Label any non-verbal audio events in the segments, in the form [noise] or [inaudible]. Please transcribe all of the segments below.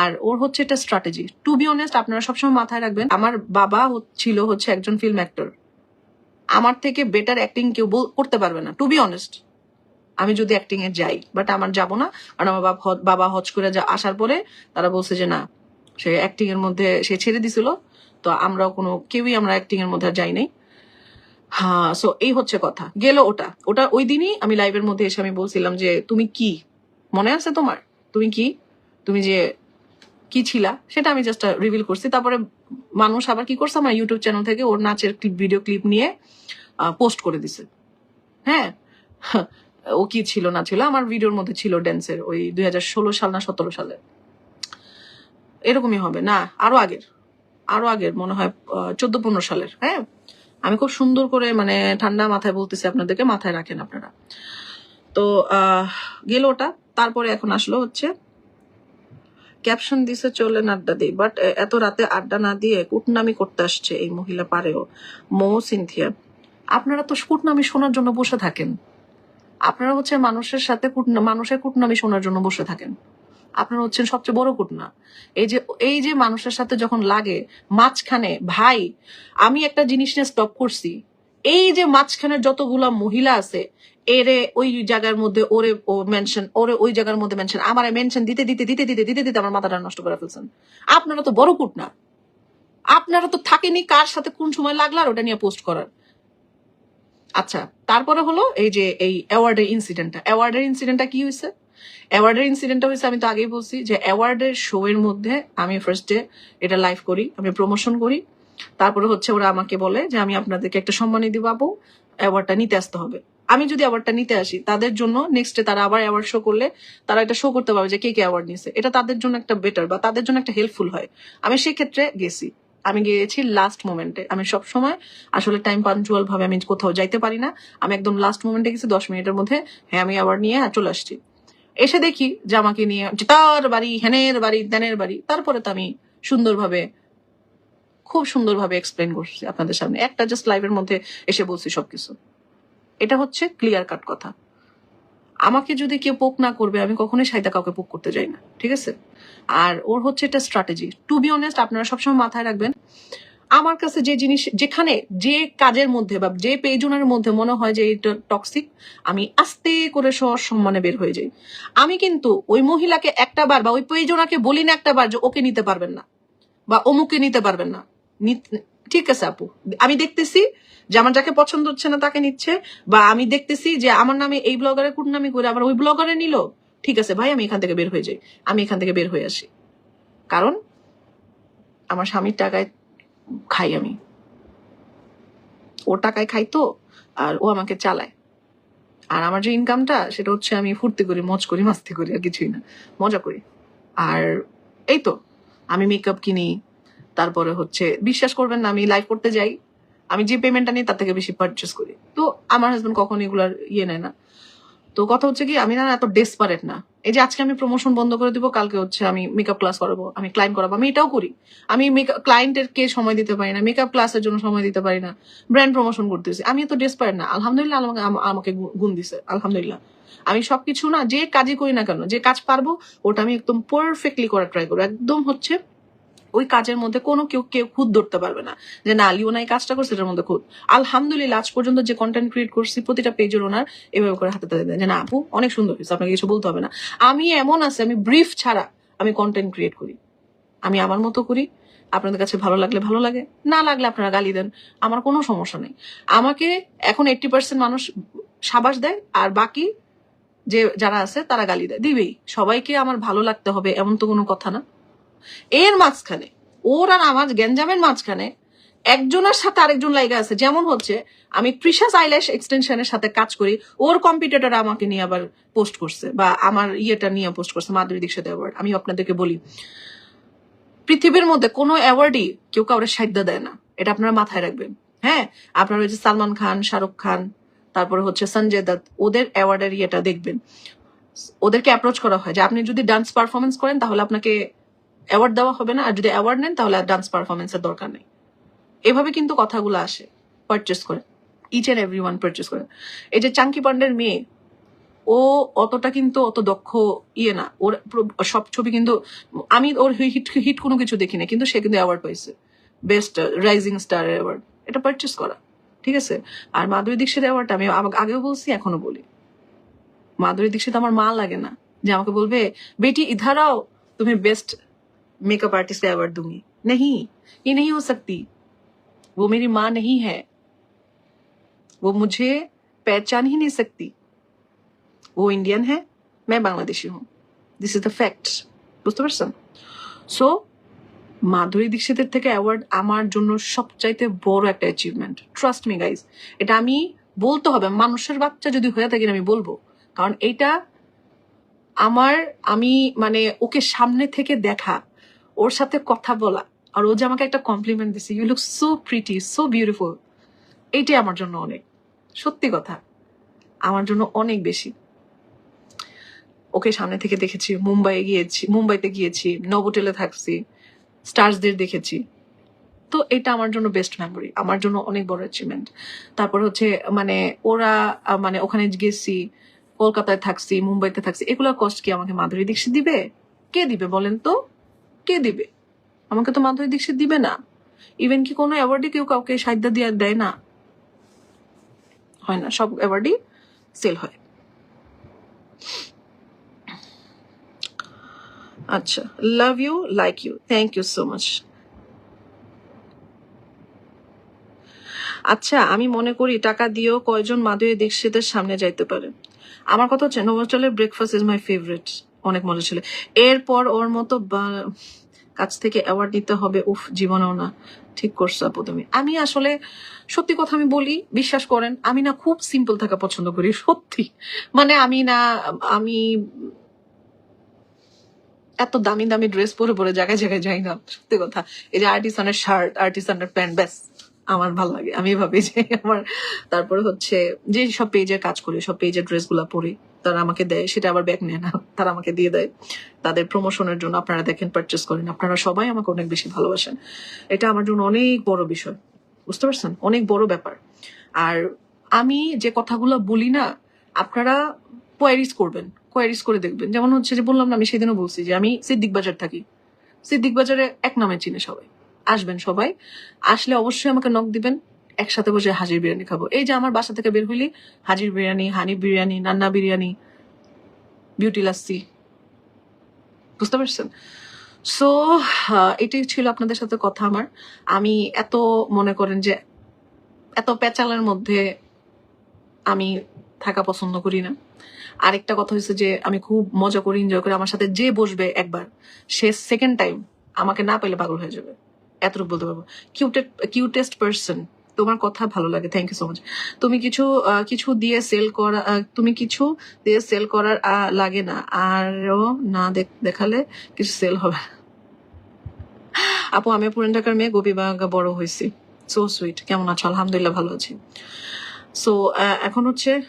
আর ওর হচ্ছে এটা strategy to be honest আপনারা সবসময় মাথায় রাখবেন, আমার বাবা ছিল হচ্ছে একজন ফিল্ম অ্যাক্টর আমার থেকে বেটার অ্যাক্টিং কেউ করতে পারবে না। টু বি অনেস্ট আমি যদি অ্যাক্টিং এ যাই বাট আমার যাব না। কারণ আমার বাবা হজ করে যা আসার পরে তারা বলছে যে, না, সে অ্যাক্টিং এর মধ্যে সে ছেড়ে দিছিল। তো আমরাও কোনো কেউই আমরা অ্যাক্টিং এর মধ্যে যাই নাই। হ্যাঁ সো এই হচ্ছে কথা। গেল ওটা। ওটা ওই দিনই আমি লাইভের মধ্যে এসে আমি বলছিলাম যে, তুমি কি? মনে আছে তোমার? তুমি কি? তুমি যে কি ছিলা, সেটা আমি জাস্ট রিভিল করছি। তারপরে মানুষ আবার কি করছে, আমার ইউটিউব চ্যানেল থেকে ওর নাচের ক্লিপ ভিডিও ক্লিপ নিয়ে পোস্ট করে দিছে। হ্যাঁ? [laughs] ও কি ছিল, না ছিল, আমার ভিডিওর মধ্যে ছিল ড্যান্সের ওই দু হাজার ষোলো সাল না সতেরো সালে। এরকমই হবে, না, আরও আগের আরও আগের, মনে হয় চোদ্দ পনেরো সালের হ্যাঁ? আমি খুব সুন্দর করে মানে ঠান্ডা মাথায় বলতেছি আপনাদেরকে, মাথায় রাখেন আপনারা। তো গেল ওটা, তারপরে এখন আসলো হচ্ছে ক্যাপশন দিছে চলেন আড্ডা দিই বাট এত রাতে আড্ডা না দিয়ে কুটনামি করতে আসছে এই মহিলা পারেও। মো, সিনথিয়া, আপনারা তো কুটনামি শোনার জন্য বসে থাকেন। আপনারা হচ্ছে মানুষের সাথে মানুষের কুটনামি শোনার জন্য বসে থাকেন। আপনারা হচ্ছেন সবচেয়ে বড় কুটনা। এই যে এই যে মানুষের সাথে যখন লাগে, মাঝখানে, ভাই, আমি একটা জিনিস নিয়ে স্টপ করছি। এই যে মাঝখানে যতগুলা মহিলা আছে এরে ওই জায়গার মধ্যে ওরে ও মেনশন ওরে ওই জায়গার মধ্যে মেনশন আমার মেনশন দিতে দিতে দিতে দিতে দিতে দিতে আমার মাথাটা নষ্ট করে ফেলছেন। আপনারা তো বড় কুট না আপনারা তো থাকেনি কার সাথে কোন সময় লাগল আর ওটা নিয়ে পোস্ট করার। আচ্ছা তারপরে হলো এই যে এই অ্যাওয়ার্ডের ইনসিডেন্টটা অ্যাওয়ার্ডের ইনসিডেন্টটা কি হয়েছে? অ্যাওয়ার্ডের ইনসিডেন্টটা হয়েছে, আমি তো আগেই বলছি যে অ্যাওয়ার্ডের শো এর মধ্যে আমি ফার্স্ট ডে এটা লাইভ করি, আমি প্রমোশন করি। তারপরে হচ্ছে ওরা আমাকে বলে যে আমি আপনাদেরকে একটা সম্মানী দিব অ্যাওয়ার্ডটা নিতে আসতে হবে। আমি যদি অ্যাওয়ার্ডটা নিতে আসি, তাদের জন্য নেক্সট তারা আবার অ্যাওয়ার্ড শো করলে তারা এটা শো করতে পারবে যে কে কে অ্যাওয়ার্ড নিছে এটা তাদের জন্য একটা বেটার বা তাদের জন্য একটা হেল্পফুল হয়। আমি সেক্ষেত্রে গেছি। আমি গিয়েছি লাস্ট মোমেন্টে আমি সব সময় আসলে টাইম পাঞ্চুয়াল ভাবে আমি কোথাও যাইতে পারি না। আমি একদম লাস্ট মোমেন্টে গেছি, দশ মিনিটের মধ্যে হ্যাঁ আমি অ্যাওয়ার্ড নিয়ে চলে আসছি। এসে দেখি যে আমাকে নিয়ে তার বাড়ি, হেনের বাড়ি, দেনের বাড়ি, তারপরে তো আমি সুন্দরভাবে, খুব সুন্দরভাবে এক্সপ্লেন করছি আপনাদের সামনে। একটা জাস্ট লাইভের মধ্যে এসে বলছি সবকিছু। এটা হচ্ছে ক্লিয়ার কাট কথা। আমাকে যদি কেউ পোক না করবে, আমি কখনোই সাইদা কাউকে পোক করতে যাই না, ঠিক আছে? আর ওর হচ্ছে এটা স্ট্র্যাটেজি টু বি অনেস্ট আপনারা সবসময় মাথায় রাখবেন, আমার কাছে যে জিনিস, যেখানে যে কাজের মধ্যে বা যে পেজনের মধ্যে মনে হয় যে এটা টক্সিক আমি আস্তে করে সম্মানে বের হয়ে যাই। আমি কিন্তু ওই মহিলাকে একটা বার বা ওই পেজনাকে বলি না একটা বার যে ওকে নিতে পারবেন না বা অমুকে নিতে পারবেন না। ঠিক আছে আপু, আমি দেখতেছি যে আমার যাকে পছন্দ হচ্ছে না তাকে নিচ্ছে, বা আমি দেখতেছি যে আমার নামে এই ব্লগারের কুটনামি করে আবার ওই ব্লগারে নিল, ঠিক আছে, ভাই আমি এখান থেকে বের হয়ে যাই, আমি এখান থেকে বের হয়ে আসি। কারণ আমার স্বামীর টাকায় খাই আমি। ওর টাকায় খাই তো, আর ও আমাকে চালায়। আর আমার যে ইনকামটা সেটা হচ্ছে আমি ফুর্তি করি, মজ করি, মাস্তি করি, আর কিছুই না, মজা করি। আর এই তো, আমি মেকআপ কিনি তারপরে হচ্ছে, বিশ্বাস করবেন না, আমি লাইভ করতে যাই। আমি যে পেমেন্টটা নিই, তার থেকে বেশি পারচেস করি। তো আমার হাজবেন্ড কখন এগুলার ইয়ে নেয় না। তো কথা হচ্ছে কি, আমি না এত ডেসপারেট না। এই যে আজকে আমি প্রমোশন বন্ধ করে দিব, কালকে হচ্ছে আমি মেকআপ ক্লাস করাবো, আমি ক্লায়েন্ট করাবো। আমি এটাও করি। আমি ক্লায়েন্টের কে সময় দিতে পারি না মেকআপ ক্লাসের জন্য সময় দিতে পারি না ব্র্যান্ড প্রমোশন করতেছি। আমি তো ডেসপারেট না। আলহামদুলিল্লাহ, আমাকে, আম- আমাকে গুণ দিছে, আলহামদুলিল্লাহ। আমি সবকিছু না, যে কাজই করি না কেন, যে কাজ পারব, ওটা আমি একদম পারফেক্টলি করার ট্রাই করব। একদম হচ্ছে ওই কাজের মধ্যে কোনো কেউ কেউ খুদ ধরতে পারবে না। যে না, লিওনা এই কাজটা করছে, এটার মধ্যে খুদ। আলহামদুলিল্লাহ, আজ পর্যন্ত যে কন্টেন্ট ক্রিয়েট করছি, প্রতিটা পেজের ওনার এভাবে করে হাতে তাতে দেয় যে, না, আপু, অনেক সুন্দর হয়েছে, আপনাকে কিছু বলতে হবে না। আমি এমন আছে, আমি ব্রিফ ছাড়া আমি কন্টেন্ট ক্রিয়েট করি। আমি আমার মতো করি, আপনাদের কাছে ভালো লাগলে ভালো লাগে, না লাগলে আপনারা গালি দেন, আমার কোনো সমস্যা নেই। আমাকে এখন এইটটি পার্সেন্ট মানুষ সাবাস দেয়, আর বাকি যে যারা আছে, তারা গালি দেয়। দিবেই। সবাইকে আমার ভালো লাগতে হবে, এমন তো কোনো কথা না। এর মাঝখানে, ওর আর আমার গ্যাঞ্জামের মাঝখানে একজনের সাথে আরেকজন লাইগা আছে। যেমন হচ্ছে, আমি তৃষাস আইল্যাশ এক্সটেনশনের সাথে কাজ করি, ওর কম্পিউটার আমাকে নিয়ে আবার পোস্ট করছে, বা আমার ইয়েটা নিয়ে পোস্ট করছে, মাধুরী দীক্ষিত অ্যাওয়ার্ড, আমি আপনাদেরকে বলি। পৃথিবীর মধ্যে কোনো অ্যাওয়ার্ডই কেউ কাউরে সাহায্য দেয় না, এটা আপনারা মাথায় রাখবেন। হ্যাঁ আপনার ওই যে সালমান খান, শাহরুখ খান, তারপরে হচ্ছে সঞ্জয় দত্ত, ওদের অ্যাওয়ার্ডের ইয়েটা দেখবেন। ওদেরকে অ্যাপ্রোচ করা হয় যে, আপনি যদি ডান্স পারফরমেন্স করেন, তাহলে আপনাকে অ্যাওয়ার্ড দেওয়া হবে না, আর যদি অ্যাওয়ার্ড নেন, তাহলে আর ডান্স পারফরমেন্সের দরকার নেই। এভাবে কিন্তু কথাগুলো আসে পারচেস করে each and every one purchase করে। এই যে চাঙ্কি পান্ডের মেয়ে, ও অতটা কিন্তু অত দক্ষ ইয়ে না। ওর সব ছবি কিন্তু, আমি ওর হিট হিট কোনো কিছু দেখি না কিন্তু সে কিন্তু অ্যাওয়ার্ড পাইছে। বেস্ট রাইজিং স্টার অ্যাওয়ার্ড এটা পারচেস করা, ঠিক আছে? আর মাধুরী দীক্ষিত অ্যাওয়ার্ডটা আমি আগেও বলছি এখনও বলি। মাধুরী দীক্ষিত আমার মা লাগে না, যে আমাকে বলবে, বেটি ইধারাও তুমি বেস্ট मेकअप आर्टिस्ट का अवार्ड दूंगी नहीं ये नहीं हो सकती वो मेरी माँ नहीं है वो मुझे पहचान ही नहीं सकती वो इंडियन है मैं बांग्लादेशी हूँ দিস ইজ দ্য ফ্যাক্ট বুঝতে পারছেন সো মাধুরী দীক্ষিতের থেকে অ্যাওয়ার্ড আমার জন্য সবচাইতে বড় একটা অ্যাচিভমেন্ট ট্রাস্ট মি গাইজ এটা আমি বলতে হবে মানুষের বাচ্চা যদি হয়ে থাকে আমি বলবো কারণ এটা আমার আমি মানে ওকে সামনে থেকে দেখা ওর সাথে কথা বলা, আর ও যে আমাকে একটা কমপ্লিমেন্ট দিছে you look so pretty so beautiful এইটাই আমার জন্য অনেক। সত্যি কথা, আমার জন্য অনেক বেশি। ওকে সামনে থেকে দেখেছি মুম্বাই গিয়েছি, মুম্বাইতে গিয়েছি নবোটেলে থাকছি, স্টার্সদের দেখেছি। তো এটা আমার জন্য বেস্ট মেমোরি আমার জন্য অনেক বড় অ্যাচিভমেন্ট তারপর হচ্ছে মানে ওরা মানে ওখানে গেছি, কলকাতায় থাকছি, মুম্বাইতে থাকছি, এগুলোর কষ্ট কি আমাকে মাধুরী দীক্ষিত দিবে? কে দিবে বলেন তো? কে দিবে? আমাকে তো মাধুরী দীক্ষিত দিবে না। ইভেন কি কোনো অ্যাওয়ার্ডে কেউ কাউকে সাহিত্য দিয়ে দেয় না। হয় না, সব অ্যাওয়ার্ডই সেল হয়। আচ্ছা love you like you thank you so much আচ্ছা আমি মনে করি টাকা দিয়েও কয়জন মাধুরী দীক্ষিতের সামনে যাইতে পারে। আমার কথা হচ্ছে নোভোস্টলের ব্রেকফাস্ট ইজ মাই ফেভারিট অনেক মজা ছিল। এরপর ওর মতো কাছ থেকে অ্যাওয়ার্ড নিতে হবে, উফ, জীবনেও না। ঠিক করছ আপু তুমি। আমি আসলে সত্যি কথা আমি বলি, বিশ্বাস করেন, আমি না খুব সিম্পল থাকা পছন্দ করি, সত্যি। মানে আমি না, আমি এত দামি দামি ড্রেস পরে পরে জায়গায় জায়গায় যাই না, সত্যি কথা। এই যে আর্টিসানের শার্ট আর্টিসানের প্যান্ট ব্যাস, আমার ভালো লাগে। আমি ভাবি যে আমার, তারপরে হচ্ছে যে সব পেজের কাজ করি, সব পেজের ড্রেসগুলা পরি। তারা আমাকে দেয়, সেটা আবার ব্যাগ নেয় না, তারা আমাকে দিয়ে দেয়। তাদের প্রমোশনের জন্য আপনারা দেখেন পারচেস করেন। আপনারা সবাই আমাকে অনেক বেশি ভালোবাসেন। এটা আমার জন্য অনেক বড় বিষয়। বুঝতে পারছেন? অনেক বড় ব্যাপার। আর আমি যে কথাগুলো বলি না, আপনারা কোয়ারিজ করবেন কোয়ারিজ করে দেখবেন। যেমন হচ্ছে যে বললাম না, আমি সেদিনও বলছি যে আমি সিদ্দিক বাজার থাকি। সিদ্দিক বাজারে এক নামে চিনে সবাই। আসবেন সবাই। আসলে অবশ্যই আমাকে নক দিবেন। একসাথে বসে হাজির বিরিয়ানি খাব। এই যে আমার বাসা থেকে বের হইলি, হাজির বিরিয়ানি হানি বিরিয়ানি, নান্না বিরিয়ানি, বিউটি লাস্সি বুঝতে পারছেন? সো এটাই ছিল আপনাদের সাথে কথা আমার। আমি এত মনে করেন যে, এত পেঁচালের মধ্যে আমি থাকা পছন্দ করি না। আরেকটা কথা হয়েছে যে, আমি খুব মজা করি এনজয় করি আমার সাথে যে বসবে একবার, সে সেকেন্ড টাইম আমাকে না পেলে পাগল হয়ে যাবে। এতটুকু বলতে পারব। কিউটেস্ট পার্সন তোমার কথা ভালো লাগে থ্যাংক ইউ সো মাচ তুমি কিছু কিছু দিয়ে সেল করা তুমি কিছু দিয়ে সেল করার লাগে না। আরও না দেখালে কিছু সেল হবে। আপু, আমি পুরান ঢাকার মেয়ে, গোপী গোপীবাগা বড় হয়েছি। সো সুইট কেমন আছো? আলহামদুলিল্লাহ ভালো আছি। সো এখন হচ্ছে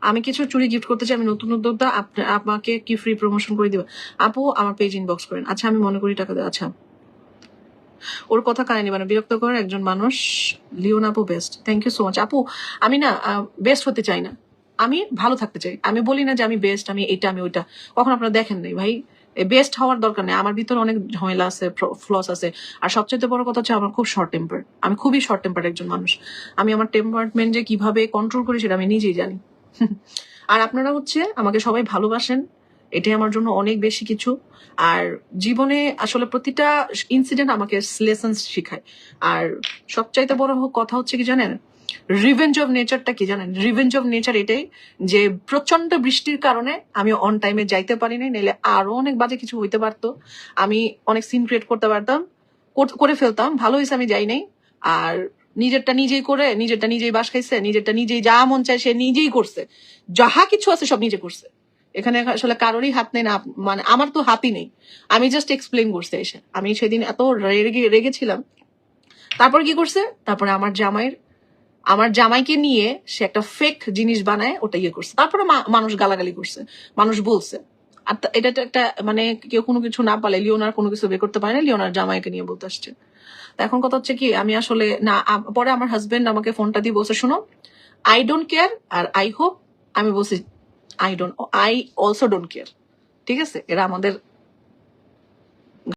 আমি কিছু চুরি গিফট করতে চাই, আমি নতুন উদ্যোক্তা আপ- আপনাকে কি ফ্রি প্রমোশন করে দিব? আপু, আমার পেজ ইনবক্স করেন। আচ্ছা আমি মনে করি টাকা দেওয়া আচ্ছা। ওর কথা কানে নিবেন বিরক্ত করার একজন মানুষ, লিওন আপু best thank you so much আপু, আমি না বেস্ট হতে চাই না। আমি ভালো থাকতে চাই। আমি বলি না যে আমি বেস্ট আমি এটা, আমি ওইটা। কখন আপনারা দেখেন নাই ভাই। বেস্ট হওয়ার দরকার নেই। আমার ভিতরে অনেক ঝামেলা আছে ফ্লস আছে। আর সবচেয়ে বড় কথা হচ্ছে, আমার খুব শর্ট টেম্পার আমি খুবই শর্ট টেম্পার একজন মানুষ। আমি আমার টেম্পারমেন্ট যে কীভাবে কন্ট্রোল করি, সেটা আমি নিজেই জানি। [laughs] আর আপনারা হচ্ছে, আমাকে সবাই ভালোবাসেন। এটাই আমার জন্য অনেক বেশি কিছু। আর জীবনে আসলে প্রতিটা ইনসিডেন্ট আমাকে লেসন্স শিখায়। আর সবচাইতে বড় কথা হচ্ছে কি জানেন? রিভেঞ্জ অফ নেচারটা কি জানেন? রিভেঞ্জ অফ নেচার এটাই যে প্রচণ্ড বৃষ্টির কারণে আমি অন টাইমে যাইতে পারিনি নাহলে আরও অনেক বাজে কিছু হইতে পারতো। আমি অনেক সিন ক্রিয়েট করতে পারতাম, করে ফেলতাম, ভালো হয়েছে আমি যাই নাই। আর নিজেরটা নিজেই করে, নিজেরটা নিজেই বাস খাইছে, নিজেরটা নিজেই যা মন চায় সে নিজেই করছে। যাহা কিছু আছে সব নিজে করছে। এখানে আসলে কারোরই হাত নেই না মানে আমার তো হাতই নেই। আমি জাস্ট এক্সপ্লেন করছে এসে। আমি সেদিন এত রেগে, রেগেছিলাম। তারপর কি করছে? তারপরে আমার জামাইয়ের, আমার জামাইকে নিয়ে সে একটা ফেক জিনিস বানায়, ওটা ইয়ে করছে। তারপরে মানুষ গালাগালি করছে, মানুষ বলছে। আর এটা একটা মানে কেউ কোনো কিছু না পালে, লিওনার কোনো কিছু বের করতে পারে না, লিওনার জামাইকে নিয়ে বলতে আসছে। তো এখন কথা হচ্ছে কি, আমি আসলে না পরে আমার হাজবেন্ড আমাকে ফোনটা দিয়ে বলছে, শোনো আই ডোন্ট কেয়ার আর আই হোপ আমি বলছি I don't I also don't care ঠিক আছে? এরা আমাদের